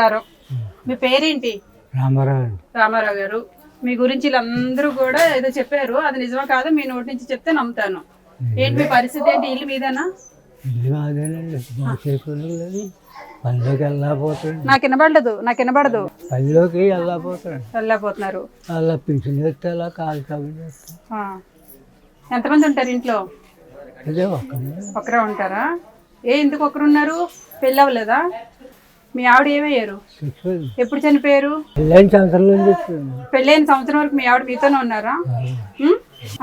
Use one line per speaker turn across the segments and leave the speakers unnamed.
నమస్కారం. మీ పేరేంటి?
రామారావు.
రామారావు గారు. మీ గురించి వీళ్ళందరూ కూడా ఏదో చెప్పారు. అది నిజమా కాదు? మీ నోటి నుంచి చెప్తే నమ్ముతాను. ఏంటి మీ పరిస్థితి ఏంటి? ఇల్లు మీదేనా?
పనిలోకి వెళ్ళకపోతాడు
నాకు వినబడదు. నాకు వినబడదు.
పనిలోకి వెళ్ళకపోతాడు అలా పింఛన్ చేస్తే అలా కాలు చేస్తాం.
ఆ. ఎంతమంది ఉంటారు ఇంట్లో?
అదే
ఒకరే ఉంటారా? ఏ ఎందుకు ఒకరు ఉన్నారు పెళ్ళి అవ్వలేదా? మీ ఆవిడ ఏమయ్యారు? ఎప్పుడు చనిపోయారు?
పెళ్ళైన సంవత్సరం
వరకు మీ ఆవిడ మీతోనే ఉన్నారా?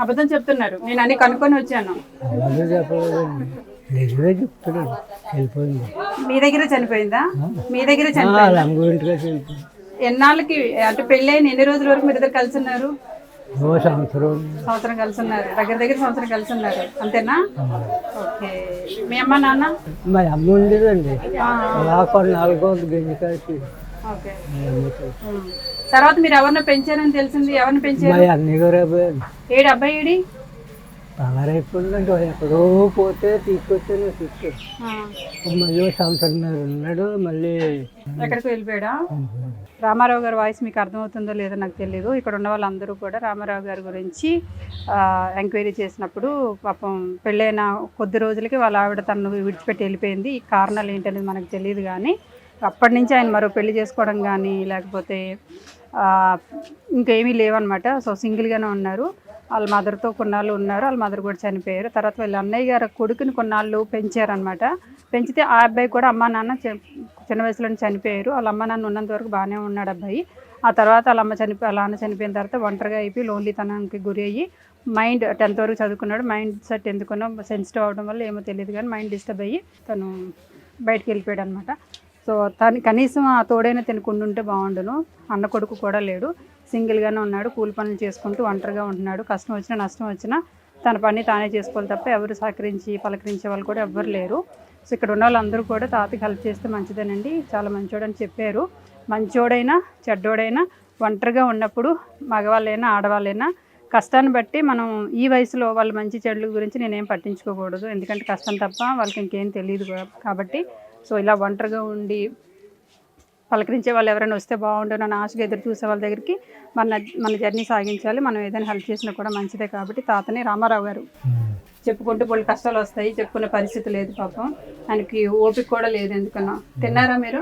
అబద్ధం చెప్తున్నారు. నేను అన్ని కనుక్కొని వచ్చాను. మీ దగ్గర చనిపోయిందా? మీ దగ్గర చనిపోయింది? ఎన్నాళ్ళకి అంటే పెళ్ళైన ఎన్ని రోజుల వరకు మీరు ఇద్దరు కలిసి ఉన్నారు?
సంవత్సరం.
సంవత్సరం కలిసి ఉన్నారు దగ్గర దగ్గర సంవత్సరం కలిసి ఉన్నారు అంతేనా? ఓకే. మీ అమ్మ నాన్న?
మా అమ్మ ఉండేదండి. కొన్ని నాలుగో గంజి కాసి
ఓకే. తర్వాత మీరు ఎవరిని పెంచారని తెలిసింది? ఎవరిని పెంచారు?
గారు అబ్బాయి.
ఏడు ఏడి
పగారైపోయిందంటే ఎక్కడో పోతే తీసుకొచ్చాను తీసుకొచ్చి మళ్ళీ సంవత్సరంన్నర ఉన్నాడు మళ్ళీ
ఎక్కడికి వెళ్ళిపోయాడా? రామారావు గారి వాయిస్ మీకు అర్థమవుతుందో లేదో నాకు తెలియదు ఇక్కడ ఉన్న వాళ్ళందరూ కూడా రామారావు గారి గురించి ఎంక్వైరీ చేసినప్పుడు పాపం పెళ్ళైన కొద్ది రోజులకి వాళ్ళ ఆవిడ తను విడిచిపెట్టి వెళ్ళిపోయింది. ఈ కారణాలు ఏంటనేది మనకు తెలియదు కానీ అప్పటి నుంచి ఆయన మరో పెళ్ళి చేసుకోవడం కానీ లేకపోతే ఇంకేమీ లేవన్నమాట. సో సింగిల్గానే ఉన్నారు. వాళ్ళ మదర్తో కొన్నాళ్ళు ఉన్నారు. వాళ్ళ మదర్ కూడా చనిపోయారు. తర్వాత వాళ్ళ అన్నయ్య గారు కొడుకుని కొన్నాళ్ళు పెంచారనమాట పెంచితే ఆ అబ్బాయి కూడా అమ్మా నాన్న చిన్న వయసులోనే చనిపోయారు. వాళ్ళ అమ్మ నాన్న ఉన్నంత వరకు బాగానే ఉన్నాడు అబ్బాయి. ఆ తర్వాత వాళ్ళ అమ్మ చనిపోయి వాళ్ళ నాన్న చనిపోయిన తర్వాత ఒంటరిగా అయిపోయి లోన్లీతనానికి గురి అయ్యి మైండ్ టెన్త్ వరకు చదువుకున్నాడు. మైండ్ సెట్ ఎందుకున్నా సెన్సిటివ్ అవడం వల్ల ఏమో తెలియదు కానీ మైండ్ డిస్టర్బ్ అయ్యి తను బయటకు వెళ్ళిపోయాడు అనమాట సో తను కనీసం ఆ తోడైనా తినకుండా ఉంటే బాగుండును. అన్న కొడుకు కూడా లేడు. సింగిల్గానే ఉన్నాడు కూలి పనులు చేసుకుంటూ ఒంటరిగా ఉంటున్నాడు. కష్టం వచ్చినా నష్టం వచ్చినా తన పని తానే చేసుకోవాలి తప్ప ఎవరు సహకరించి పలకరించే వాళ్ళు కూడా ఎవ్వరు లేరు. సో ఇక్కడ ఉన్న వాళ్ళందరూ కూడా తాతకి హెల్ప్ చేస్తే మంచిదేనండి. చాలా మంచోడని చెప్పారు. మంచోడైనా చెడ్డోడైనా ఒంటరిగా ఉన్నప్పుడు మగవాళ్ళైనా ఆడవాళ్ళైనా కష్టాన్ని బట్టి మనం ఈ వయసులో వాళ్ళ మంచి చెడుల గురించి నేనేం పట్టించుకోకూడదు. ఎందుకంటే కష్టం తప్ప వాళ్ళకి ఇంకేం తెలియదు కాబట్టి సో ఇలా ఒంటరిగా ఉండి పలకరించే వాళ్ళు ఎవరైనా వస్తే బాగుండు అని ఆశగా ఎదురు చూసే వాళ్ళ దగ్గరికి మన మన జర్నీ సాగించాలి. మనం ఏదైనా హెల్ప్ చేసినా కూడా మంచిదే కాబట్టి తాతని రామారావు గారు. చెప్పుకుంటూ కొన్ని కష్టాలు వస్తాయి చెప్పుకునే పరిస్థితి లేదు పాపం. ఆయనకి ఓపిక కూడా లేదు ఎందుకన్నా. తిన్నారా మీరు?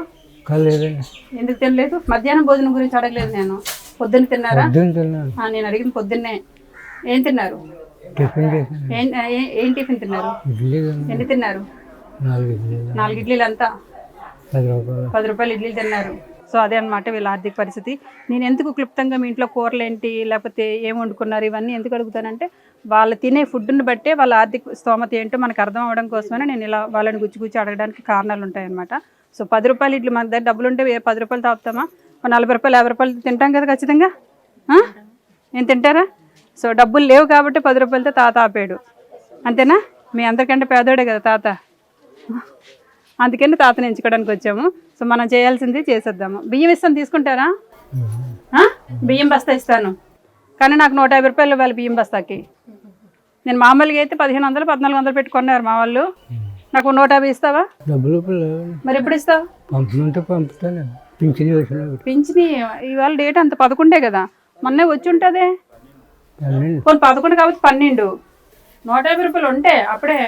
కలేదండి
ఎందుకు తినలేదు? మధ్యాహ్నం భోజనం గురించి అడగలేదు నేను. పొద్దున్న తిన్నారా? నేను అడిగింది పొద్దున్నే. ఏం తిన్నారు? ఏం టిఫిన్ తిన్నారు? ఎన్ని తిన్నారు?
నాలుగు
ఇడ్లీలు. అంతా
పది రూపాయలు.
పది ఇడ్లీలు తిన్నారు. సో అదే అన్నమాట వీళ్ళ ఆర్థిక పరిస్థితి. నేను ఎందుకు క్లుప్తంగా మీ ఇంట్లో కూరలు ఏంటి లేకపోతే ఏం వండుకున్నారు ఇవన్నీ ఎందుకు అడుగుతానంటే వాళ్ళు తినే ఫుడ్ని బట్టే వాళ్ళ ఆర్థిక స్తోమత ఏంటో మనకు అర్థం అవ్వడం కోసమే నేను ఇలా వాళ్ళని గుచ్చి గుచ్చి అడగడానికి కారణాలు ఉంటాయన్నమాట. సో పది రూపాయలు ఇడ్లీ మన దగ్గర డబ్బులు ఉంటే ఏ పది రూపాయలు తాపుతామా నలభై రూపాయలు యాభై రూపాయలు తింటాం కదా ఖచ్చితంగా? ఏం తింటారా? సో డబ్బులు లేవు కాబట్టి పది రూపాయలతో తాత ఆపాడు. అంతేనా? మీ అందరికంటే పేదోడే కదా తాత. అందుకని తాతని ఎంచుకోవడానికి వచ్చాము. సో మనం చేయాల్సింది చేసేద్దాము. బియ్యం ఇస్తాను తీసుకుంటారా? బియ్యం బస్తా ఇస్తాను. కానీ నాకు నూట యాభై రూపాయలు ఇవ్వాలి బియ్యం బస్తాకి. నేను మామూలుగా అయితే పదిహేను వందలు పద్నాలుగు వందలు పెట్టుకున్నారు మా వాళ్ళు. నాకు నూట యాభై ఇస్తావా?
డబ్బులు
మరి ఎప్పుడు ఇస్తావు?
పంపమంటే పంపుతాను. పింఛన్
ఇవాళ డేట్ అంత పదకొండే కదా. మొన్నే వచ్చి ఉంటుందే. పోనీ పదకొండు కాబట్టి పన్నెండు. నూట యాభై రూపాయలు ఉంటే అప్పుడే?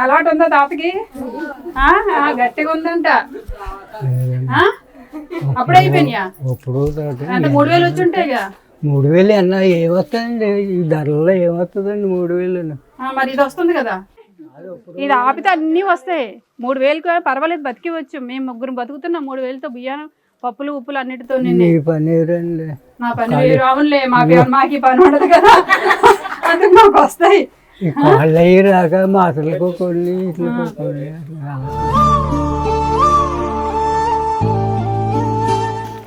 అలవాటు ఉందా తాతకి? గట్టిగా ఉందంట? అప్పుడే అయిపోయినాయా? అంటే మూడు వేలు వచ్చి ఉంటాయిగా
మూడు వేలు అన్న ఏమొస్తుందండి? ఈ ధరల్లో ఏమొస్తుందండి మూడు వేలు
మరి ఇది వస్తుంది కదా. ఇది ఆపితే అన్నీ వస్తాయి. మూడు వేలకు పర్వాలేదు బతికివచ్చు మేము ముగ్గురు బతుకుతున్నాం మూడు వేలతో బియ్యం పప్పులు ఉప్పులు అన్నిటితో
మీ పని రండి
మా అవునులే మాకు పని ఉండదు కదా. అందుకు మాకు వస్తాయి.
ఈ రాక కొన్ని ఇట్లకు కొన్ని అట్లా.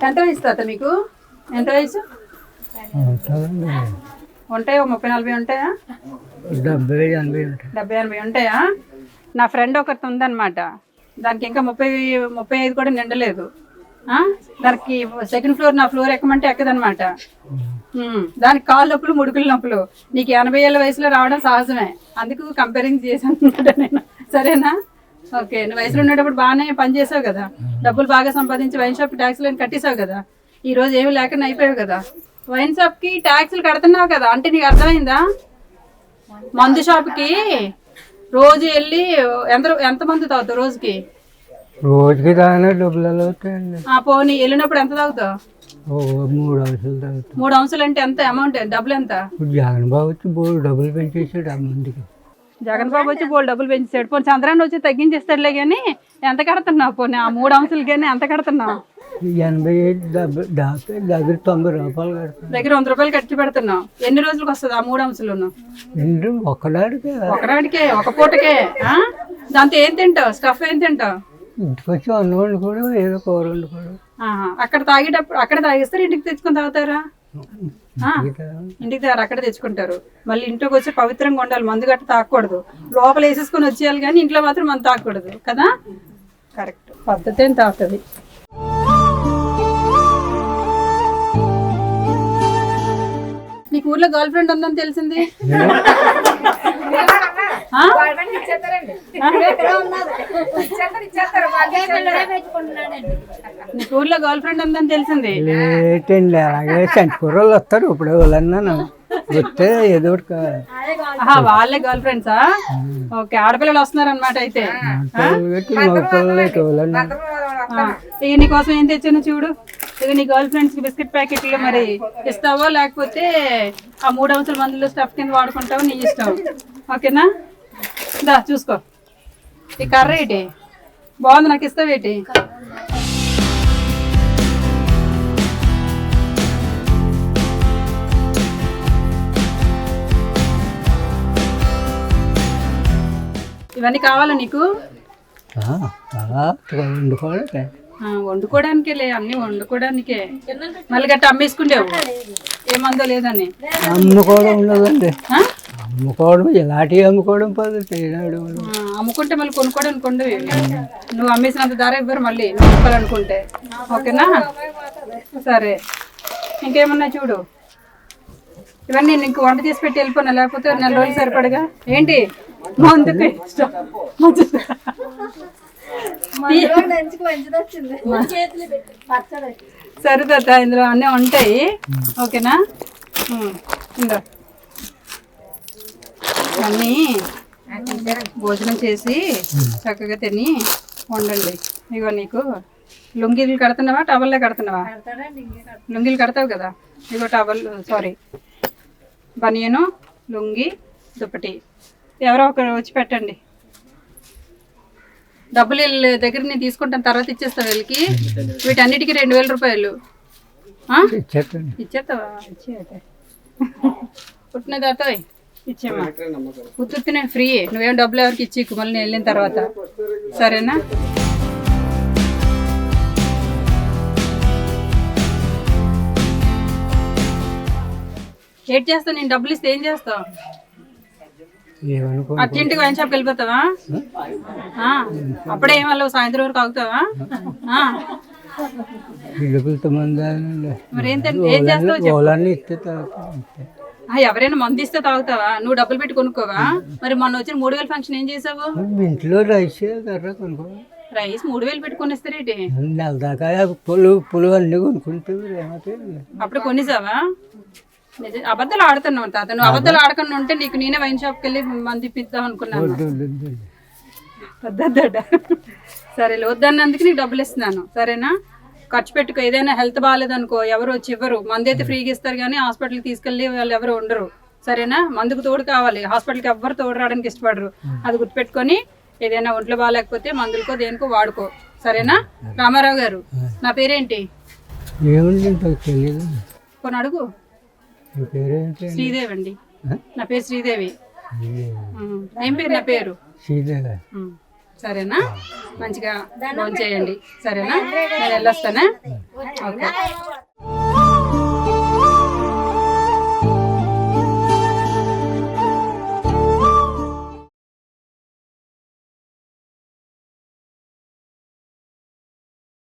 ఎంత వయసు తాత మీకు? ఎంత వయసు?
ఉంటుందండి.
ఉంటాయా? ముప్పై నలభై ఉంటాయా?
డెబ్బై ఎనభై ఉంటాయి.
డెబ్బై ఎనభై ఉంటాయా? నా ఫ్రెండ్ ఒకటి ఉందన్నమాట. దానికి ఇంకా ముప్పై ముప్పై ఐదు కూడా నిండలేదు? దానికి సెకండ్ ఫ్లోర్ నా ఫ్లోర్ ఎక్కమంటే ఎక్కదనమాట దానికి కాళ్ళు నొప్పులు ముడుకుల నొప్పులు. నీకు ఎనభై ఏళ్ళ వయసులో రావడం సహజమే. అందుకు కంపేరింగ్ చేశాను నేను. సరేనా? ఓకే. నువ్వు వయసులో ఉండేటప్పుడు బాగానే పని చేసావు కదా. డబ్బులు బాగా సంపాదించి వైన్ షాప్ ట్యాక్స్లు కట్టేసావు కదా. ఈ రోజు ఏమి లేకుండా అయిపోయావు కదా. వైన్ షాప్కి ట్యాక్స్లు కడుతున్నావు కదా. అంటే నీకు అర్థమైందా? మందు షాప్కి రోజు వెళ్ళి ఎంత ఎంత మంది తాగుతావు రోజుకి?
రోజుకి తాగినా డబ్బులు అవుతాయండి
ఆ పోనీ వెళ్ళినప్పుడు ఎంత తాగుతావు?
ఓ మూడు అంశాలు తాగుతాం.
మూడు అంశాలు అంటే ఎంత? అమౌంట్ డబ్బులు ఎంత?
ఇప్పుడు జగన్ బాబు వచ్చి బోర్డు డబ్బులు పెంచేసాడు ఆ మందికి.
జగన్ బాబు వచ్చి బోల్ డబ్బులు పెంచాడు పోనీ చంద్రాన్ని వచ్చి తగ్గించేస్తాడులే కానీ ఎంత కడుతున్నావు? పోనీ ఆ మూడు అంశాలు కానీ ఎంత కడుతున్నావు?
ఎనభై ఐదు డెబ్బై డెబ్బై దగ్గర తొంభై రూపాయలు కడతాను
దగ్గర వంద రూపాయలు ఖర్చు పెడుతున్నావు. ఎన్ని రోజులకు వస్తుంది ఆ మూడు అంశాలు
రెండు ఒక్కడాడికి
ఒకనాడికే ఒక పూటకే ఆ? దాంతో ఏం తింటావు? స్టఫ్ ఏం తింటావు?
అన్నం వండుకోవడం ఏదో కూర
ఆహా. అక్కడ తాగేటప్పుడు అక్కడ తాగిస్తారు ఇంటికి తెచ్చుకొని తాగుతారా? ఇంటికి దగ్గర అక్కడ తెచ్చుకుంటారు. మళ్ళీ ఇంట్లోకి వచ్చి పవిత్రంగా ఉండాలి మందు గట్ట తాగకూడదు లోపల వేసేసుకొని వచ్చేయాలి కానీ ఇంట్లో మాత్రం మందు తాగకూడదు కదా? కరెక్ట్. పద్ధతి ఏం తాగుతుంది? నీకు ఊర్లో గర్ల్ ఫ్రెండ్ ఉందని తెలిసింది? నీకు ఊర్లో గర్ల్ ఫ్రెండ్ ఉందని తెలిసింది.
లేటండి అలాగే సంచి కూరలు వస్తారు ఇప్పుడు వాళ్ళన్నాను వస్తే ఏదో ఒకటి కా-
ఆహా వాళ్ళే గర్ల్ ఫ్రెండ్సా? ఓకే ఆడపిల్లలు వస్తున్నారు అనమాట అయితే
పిల్లలు పెట్టి మగ పిల్లలు ఎటు వాళ్ళన్నా.
ఆ, ఇక నీ కోసం ఏం తెచ్చాను చూడు? ఇక నీ గర్ల్ ఫ్రెండ్స్కి బిస్కెట్ ప్యాకెట్లు మరి ఇస్తావో? లేకపోతే ఆ మూడు అంశాల మందులు స్టఫ్ కింద వాడుకుంటావో? నీ ఇష్టం. ఓకేనా? దా చూసుకో. ఈ కర్ర ఏంటి? బాగుంది నాకు ఇస్తావేటి ఇవన్నీ కావాలా నీకు? వండుకోవడానికే. లే అన్ని వండుకోవడానికే. మళ్ళీ గట్ట అమ్మేసుకుండేవు ఏమందో లేదని.
అమ్ముకోవడం ఉండదండి? అమ్ముకోవడం ఇలాంటివి అమ్ముకోవడం పద్ధతి ఈనాడు
ఆ, అమ్ముకుంటే మళ్ళీ కొనుక్కోవడానికి ఉండవు నువ్వు అమ్మేసినంత ధర ఇవ్వరు మళ్ళీ నువ్వు అమ్ముకోవాలనుకుంటే ఓకేనా? సరే. ఇంకేమన్నా చూడు? ఇవన్నీ నీకు వంట చేసి పెట్టి వెళ్ళిపోయినా లేకపోతే నెల రోజులు సరిపడగా? ఏంటి? మందుకు ఇష్టం. మంచిది. సరే తాత ఇందులో అన్నీ ఉంటాయి. ఓకేనా? ఉమ్, ఇందో. అన్నీ భోజనం చేసి చక్కగా తిని వండండి. ఇగో నీకు లుంగీలు కడుతున్నావా? టవల్లే కడుతున్నావా? లుంగీలు కడతావు కదా? ఇగో టవల్ సారీ బనియను లుంగి దుప్పటి. ఎవరో ఒకరు వచ్చి పెట్టండి. డబ్బులు వీళ్ళ దగ్గర నేను తీసుకుంటాను తర్వాత ఇచ్చేస్తాను వీళ్ళకి. వీటన్నిటికీ రెండు వేల రూపాయలు. ఇచ్చేస్తావా? ఇచ్చేయతే పుట్టిన దాతో ఇచ్చేమా ఉత్తునే ఫ్రీ నువ్వేం డబ్బులు ఎవరికి ఇచ్చి మళ్ళీ వెళ్ళిన తర్వాత? సరేనా? ఏం చేస్తావు? నేను డబ్బులు ఇస్తే ఏం చేస్తావు?
ఏమనుకో
అట్టింటికి వైన్ షాప్కి వెళ్ళిపోతావా? ఆ, అప్పుడే ఏం సాయంత్రం వరకు ఆగుతావా?
మంది
మరి ఏం చేస్తావు ఎవరైనా మందు ఇస్తే తాగుతావా? నువ్వు డబ్బులు పెట్టి కొనుక్కోవా? మరి మొన్న వచ్చిన మూడు వేల ఫంక్షన్ ఏం చేసావు?
ఇంట్లో రైస్ కర్ర కొనుక్కో
రైస్ మూడు వేలు పెట్టి కొనిస్తారేటి
నెల దాకా పులు పులు అన్నీ కొనుక్కుంటే ఏమవుతాయి
అప్పుడు కొనిసావా? అబద్ధాలు ఆడుతున్నావు తాత. నువ్వు అబద్ధాలు ఆడకుండా ఉంటే నీకు నేనే వైన్ షాప్కి వెళ్ళి మంది ఇప్పిద్దాం అనుకున్నాను. సరే వద్దన్నందుకు నీకు డబ్బులు ఇస్తున్నాను. సరేనా? ఖర్చు పెట్టుకో ఏదైనా హెల్త్ బాగాలేదనుకో ఎవరు వచ్చి ఇవ్వరు. మందు అయితే ఫ్రీగా ఇస్తారు కానీ హాస్పిటల్కి తీసుకెళ్ళి వాళ్ళు ఎవరు ఉండరు. సరేనా? మందుకు తోడు కావాలి. హాస్పిటల్కి ఎవ్వరు తోడు రావడానికి ఇష్టపడరు. అది గుర్తుపెట్టుకొని ఏదైనా ఒంట్లో బాగాలేకపోతే మందులకో దేనికో వాడుకో. సరేనా? రామారావు గారు నా పేరేంటి? కొన్ని అడుగు. శ్రీదేవి అండి. నా పేరు శ్రీదేవి. ఏం పేరు? నా పేరు? ఉమ్, సరేనా? మంచిగా ఫోన్ చేయండి సరేనా? నేను వెళ్ళొస్తానా? ఓకే.